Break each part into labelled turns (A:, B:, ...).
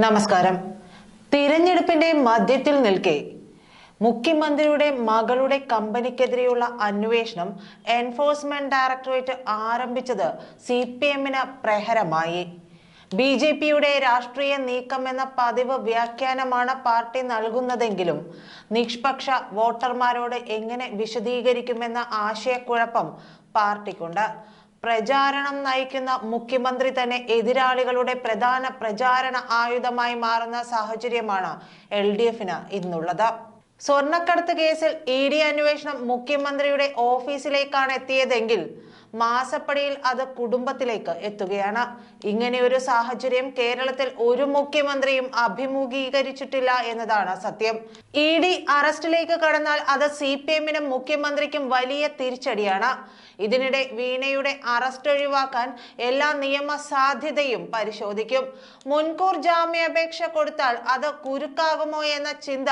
A: നമസ്കാരം. തിരഞ്ഞെടുപ്പിന്റെ മധ്യത്തിൽ നിൽക്കെ മുഖ്യമന്ത്രിയുടെ മകളുടെ കമ്പനിക്കെതിരെയുള്ള അന്വേഷണം എൻഫോഴ്സ്മെന്റ് ഡയറക്ടറേറ്റ് ആരംഭിച്ചത് സി പി എമ്മിന് പ്രഹരമായി. ബി ജെ പിയുടെ രാഷ്ട്രീയ നീക്കം എന്ന പതിവ് വ്യാഖ്യാനമാണ് പാർട്ടി നൽകുന്നതെങ്കിലും നിഷ്പക്ഷ വോട്ടർമാരോട് എങ്ങനെ വിശദീകരിക്കുമെന്ന ആശയക്കുഴപ്പം പാർട്ടിക്കുണ്ട്. പ്രചാരണം നയിക്കുന്ന മുഖ്യമന്ത്രി തന്നെ എതിരാളികളുടെ പ്രധാന പ്രചാരണ ആയുധമായി മാറുന്ന സാഹചര്യമാണ് എൽ ഡി എഫിന് ഇന്നുള്ളത്. സ്വർണക്കടത്ത് കേസിൽ ഇ ഡി അന്വേഷണം മുഖ്യമന്ത്രിയുടെ ഓഫീസിലേക്കാണ് എത്തിയതെങ്കിൽ മാസപ്പടിയിൽ അത് കുടുംബത്തിലേക്ക് എത്തുകയാണ്. ഇങ്ങനെ ഒരു സാഹചര്യം കേരളത്തിൽ ഒരു മുഖ്യമന്ത്രിയും അഭിമുഖീകരിച്ചിട്ടില്ല എന്നതാണ് സത്യം. ഇ ഡി അറസ്റ്റിലേക്ക് കടന്നാൽ അത് സി പി എമ്മിനും മുഖ്യമന്ത്രിക്കും വലിയ തിരിച്ചടിയാണ്. ഇതിനിടെ വീണയുടെ അറസ്റ്റ് ഒഴിവാക്കാൻ എല്ലാ നിയമ സാധ്യതയും പരിശോധിക്കും. മുൻകൂർ ജാമ്യാപേക്ഷ കൊടുത്താൽ അത് കുരുക്കാകുമോ എന്ന ചിന്ത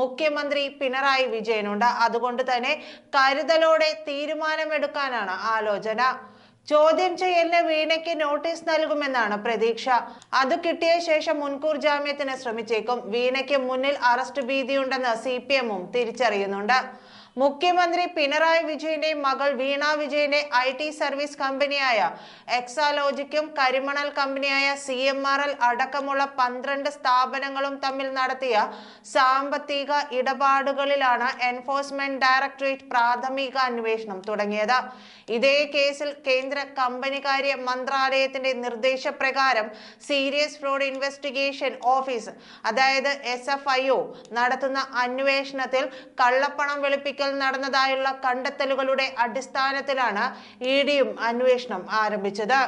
A: മുഖ്യമന്ത്രി പിണറായി വിജയനുണ്ട്. അതുകൊണ്ട് തന്നെ കരുതലോടെ തീരുമാനമെടുക്കാനാണ് ആലോചന ചോദ്യം ചെയ്യലിന് വീണയ്ക്ക് നോട്ടീസ് നൽകുമെന്നാണ് പ്രതീക്ഷ. അത് കിട്ടിയ ശേഷം മുൻകൂർ ജാമ്യത്തിന് ശ്രമിച്ചേക്കും. വീണയ്ക്ക് മുന്നിൽ അറസ്റ്റ് ഭീതിയുണ്ടെന്ന് സി പി എമ്മും തിരിച്ചറിയുന്നുണ്ട്. മുഖ്യമന്ത്രി പിണറായി വിജയന്റെ മകൾ വീണ വിജയന്റെ ഐ ടി സർവീസ് കമ്പനിയായ എക്സാലോജിക്കും കരിമണൽ കമ്പനിയായ സി എം ആർ എൽ അടക്കമുള്ള പന്ത്രണ്ട് സ്ഥാപനങ്ങളും തമ്മിൽ നടത്തിയ സാമ്പത്തിക ഇടപാടുകളിലാണ് എൻഫോഴ്സ്മെന്റ് ഡയറക്ടറേറ്റ് പ്രാഥമിക അന്വേഷണം തുടങ്ങിയത്. ഇതേ കേസിൽ കേന്ദ്ര കമ്പനികാര്യ മന്ത്രാലയത്തിന്റെ നിർദ്ദേശപ്രകാരം സീരിയസ് ഫ്രോഡ് ഇൻവെസ്റ്റിഗേഷൻ ഓഫീസ് അതായത് എസ് നടത്തുന്ന അന്വേഷണത്തിൽ കള്ളപ്പണം വെളുപ്പിക്കൽ നടന്നതായുള്ള കണ്ടെത്തലുകളുടെ അടിസ്ഥാനത്തിലാണ് ഇ ഡിയും അന്വേഷണം ആരംഭിച്ചത്.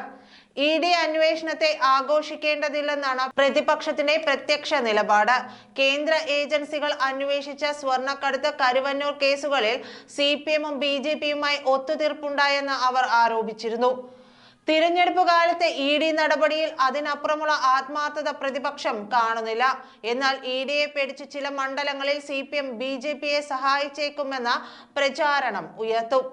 A: ഇ ഡി അന്വേഷണത്തെ ആഘോഷിക്കേണ്ടതില്ലെന്നാണ് പ്രതിപക്ഷത്തിന്റെ പ്രത്യക്ഷ നിലപാട്. കേന്ദ്ര ഏജൻസികൾ അന്വേഷിച്ച സ്വർണക്കടത്ത് കരുവന്നൂർ കേസുകളിൽ സി പി എമ്മും ബി ജെ പിയുമായി ഒത്തുതീർപ്പുണ്ടായെന്ന് അവർ ആരോപിച്ചിരുന്നു. തിരഞ്ഞെടുപ്പ് കാലത്തെ ഇ ഡി നടപടിയിൽ അതിനപ്പുറമുള്ള ആത്മാർത്ഥത പ്രതിപക്ഷം കാണുന്നില്ല. എന്നാൽ ഇ ഡിയെ പേടിച്ച് ചില മണ്ഡലങ്ങളിൽ C P M B J പിയെ സഹായിച്ചേക്കുമെന്ന പ്രചാരണം ഉയർത്തും.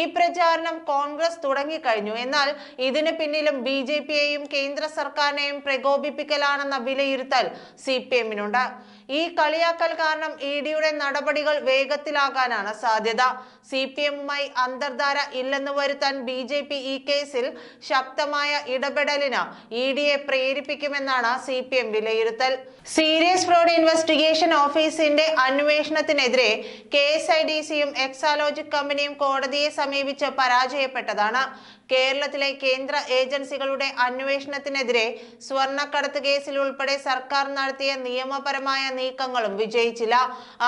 A: ഈ പ്രചാരണം കോൺഗ്രസ് തുടങ്ങിക്കഴിഞ്ഞു. എന്നാൽ ഇതിന് പിന്നിലും ബി ജെ പിയെയും കേന്ദ്ര സർക്കാരിനെയും പ്രകോപിപ്പിക്കലാണെന്ന വിലയിരുത്തൽ സി പി എമ്മിനുണ്ട്. ഈ കളിയാക്കൽ കാരണം ഇ ഡിയുടെ നടപടികൾ വേഗത്തിലാകാനാണ് സാധ്യത. സി പി എമ്മുമായി അന്തർധാര ഇല്ലെന്ന് വരുത്താൻ ബി ജെ പി ഈ കേസിൽ ശക്തമായ ഇടപെടലിന് ഇ ഡിയെ പ്രേരിപ്പിക്കുമെന്നാണ് സി പി എം വിലയിരുത്തൽ. സീരിയസ് ഫ്രോഡ് ഇൻവെസ്റ്റിഗേഷൻ ഓഫീസിന്റെ അന്വേഷണത്തിനെതിരെ കെ എസ് ഐ ഡി സിയും എക്സാലോജിക് കമ്പനിയും കോടതിയെ സമീപിച്ച് പരാജയപ്പെട്ടതാണ്. കേരളത്തിലെ കേന്ദ്ര ഏജൻസികളുടെ അന്വേഷണത്തിനെതിരെ സ്വർണക്കടത്ത് കേസിൽ ഉൾപ്പെടെ സർക്കാർ നടത്തിയ നിയമപരമായ നീക്കങ്ങളും വിജയിച്ചില്ല.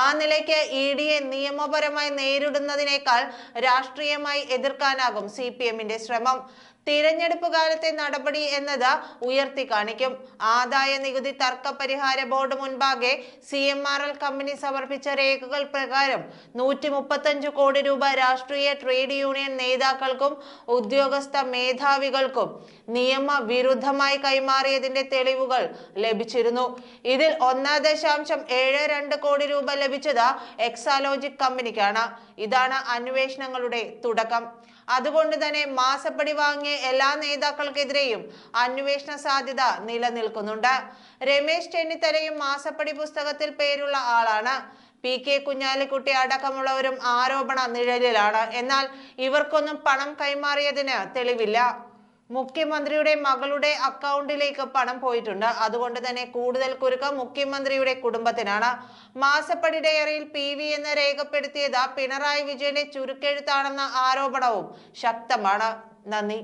A: ആ നിലയ്ക്ക് ഇ ഡിയെ നിയമപരമായി നേരിടുന്നതിനേക്കാൾ രാഷ്ട്രീയമായി എതിർക്കാനാകും സി പി എമ്മിന്റെ ശ്രമം. തിരഞ്ഞെടുപ്പ് കാലത്തെ നടപടി എന്നത് ഉയർത്തി കാണിക്കും. ആദായ നികുതി തർക്ക പരിഹാര ബോർഡ് മുൻപാകെ C M R L company സമർപ്പിച്ച രേഖകൾ പ്രകാരം നൂറ്റി മുപ്പത്തഞ്ച് കോടി രൂപ രാഷ്ട്രീയ ട്രേഡ് യൂണിയൻ നേതാക്കൾക്കും ഉദ്യോഗസ്ഥ മേധാവികൾക്കും നിയമവിരുദ്ധമായി കൈമാറിയതിന്റെ തെളിവുകൾ ലഭിച്ചിരുന്നു. ഇതിൽ ഒന്നാം ദശാംശം ഏഴ് രണ്ട് കോടി രൂപ ലഭിച്ചത് എക്സാലോജിക് കമ്പനിക്കാണ്. ഇതാണ് അന്വേഷണങ്ങളുടെ തുടക്കം. അതുകൊണ്ട് തന്നെ മാസപ്പടി വാങ്ങിയ എല്ലാ നേതാക്കൾക്കെതിരെയും അന്വേഷണ സാധ്യത നിലനിൽക്കുന്നുണ്ട്. രമേശ് ചെന്നിത്തലയും മാസപ്പടി പുസ്തകത്തിൽ പേരുള്ള ആളാണ്. പി കെ കുഞ്ഞാലിക്കുട്ടി അടക്കമുള്ളവരും ആരോപണ നിഴലിലാണ്. എന്നാൽ ഇവർക്കൊന്നും പണം കൈമാറിയതിന് തെളിവില്ല. മുഖ്യമന്ത്രിയുടെ മകളുടെ അക്കൗണ്ടിലേക്ക് പണം പോയിട്ടുണ്ട്. അതുകൊണ്ട് തന്നെ കൂടുതൽ കുരുക്കം മുഖ്യമന്ത്രിയുടെ കുടുംബത്തിനാണ്. മാസപ്പടി ഡയറിയിൽ പി വി എന്ന് രേഖപ്പെടുത്തിയത് പിണറായി വിജയന്റെ ചുരുക്കെഴുത്താണെന്ന ആരോപണവും ശക്തമാണ്. നന്ദി.